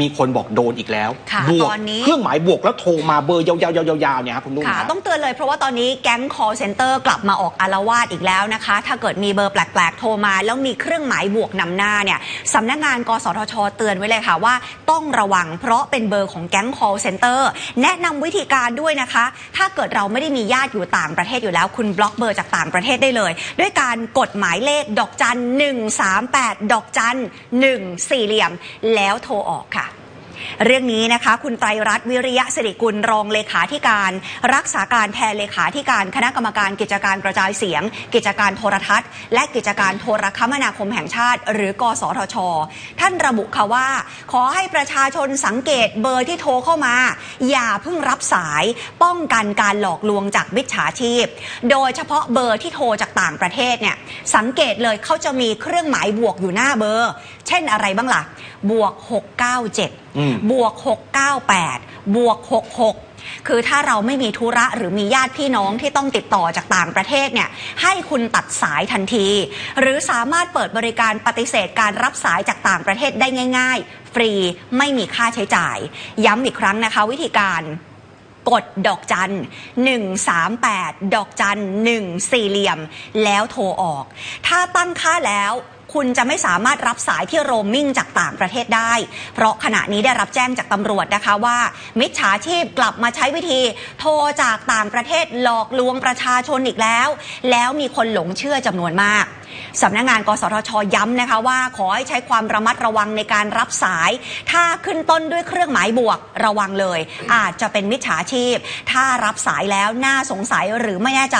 มีคนบอกโดนอีกแล้วค่ะบวกตอนนี้ เครื่องหมายบวกแล้วโทรมาเบอร์ยาวๆๆๆๆเนี่ยครับคุณนุ่นค่ะ ครับ ต้องเตือนเลยเพราะว่าตอนนี้แก๊ง call center กลับมาออกอารวาสอีกแล้วนะคะ ถ้าเกิดมีเบอร์แปลก ๆ โทรมา แล้วมีเครื่องหมายบวกนำหน้าเนี่ยสำนักงานกสทช เตือนไว้เลยค่ะว่า ต้องระวังเพราะเป็นเบอร์ของแก๊ง call center แนะนำวิธีการด้วยนะคะ ถ้าเกิดเราไม่ได้มีญาติอยู่ต่างประเทศอยู่แล้ว คุณบล็อกเบอร์จากต่างประเทศได้เลย ด้วยการกดหมายเลขดอกจัน138 ดอกจัน1สี่เหลี่ยม แล้วโทรออกค่ะ เรื่องนี้นะคะ คุณไตรรัตน์วิริยะสิริกุลรองเลขาธิการ รักษาการแทนเลขาธิการคณะกรรมการกิจการกระจายเสียง กิจการโทรทัศน์ และกิจการโทรคมนาคมแห่งชาติ หรือกสทช ท่านระบุค่ะว่า ขอให้ประชาชนสังเกตเบอร์ที่โทรเข้ามา อย่าเพิ่งรับสายป้องกันการหลอกลวงจากมิจฉาชีพ โดยเฉพาะเบอร์ที่โทรจากต่างประเทศเนี่ยสังเกตเลยเขาจะมีเครื่องหมายบวกอยู่หน้าเบอร์ เช่นอะไรบ้างล่ะบวก 697อืม บวก 698 บวก 66 คือถ้าเราไม่มีธุระหรือมีญาติพี่น้องที่ต้องติดต่อจากต่างประเทศเนี่ยให้คุณตัดสายทันที หรือสามารถเปิดบริการปฏิเสธการรับสายจากต่างประเทศได้ง่าย ๆ ฟรีไม่มีค่าใช้จ่าย ย้ำอีกครั้งนะคะ วิธีการกดดอกจัน 138 ดอกจัน1สี่เหลี่ยม แล้วโทรออก ถ้าตั้งค่าแล้ว คุณจะไม่สามารถรับสายที่โรมมิ่งจากต่างประเทศได้ เพราะขณะนี้ได้รับแจ้งจากตำรวจนะคะว่า มิจฉาชีพกลับมาใช้วิธี โทรจากต่างประเทศหลอกลวงประชาชนอีกแล้ว แล้วมีคนหลงเชื่อจำนวนมากสำนักงาน กสทช ย้ำนะคะว่า ขอให้ใช้ความระมัดระวังในการรับสาย ถ้าขึ้นต้นด้วยเครื่องหมายบวกระวังเลย อาจจะเป็นมิจฉาชีพ ถ้ารับสายแล้วน่าสงสัยหรือไม่แน่ใจ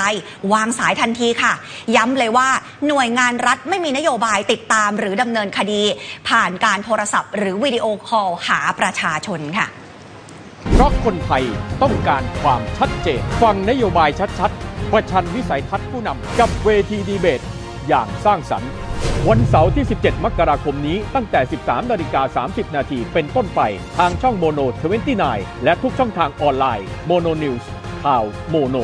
วางสายทันทีค่ะ ย้ำเลยว่าหน่วยงานรัฐไม่มีนโยบายติดตามหรือดำเนินคดี ผ่านการโทรศัพท์ หรือวิดีโอคอลหาประชาชนค่ะ เพราะคนไทยต้องการความชัดเจน ฟังนโยบายชัดๆ ประชันวิสัยทัศน์ผู้นำกับเวทีดีเบต อย่างสร้างสรรค์วันเสาร์ที่ 17 มกราคมนี้ตั้งแต่ 13นาฬิกา30 นาทีเป็นต้นไป ทางช่องโมโน 29 และทุกช่องทางออนไลน์โมโนนิวส์ข่าวโมโน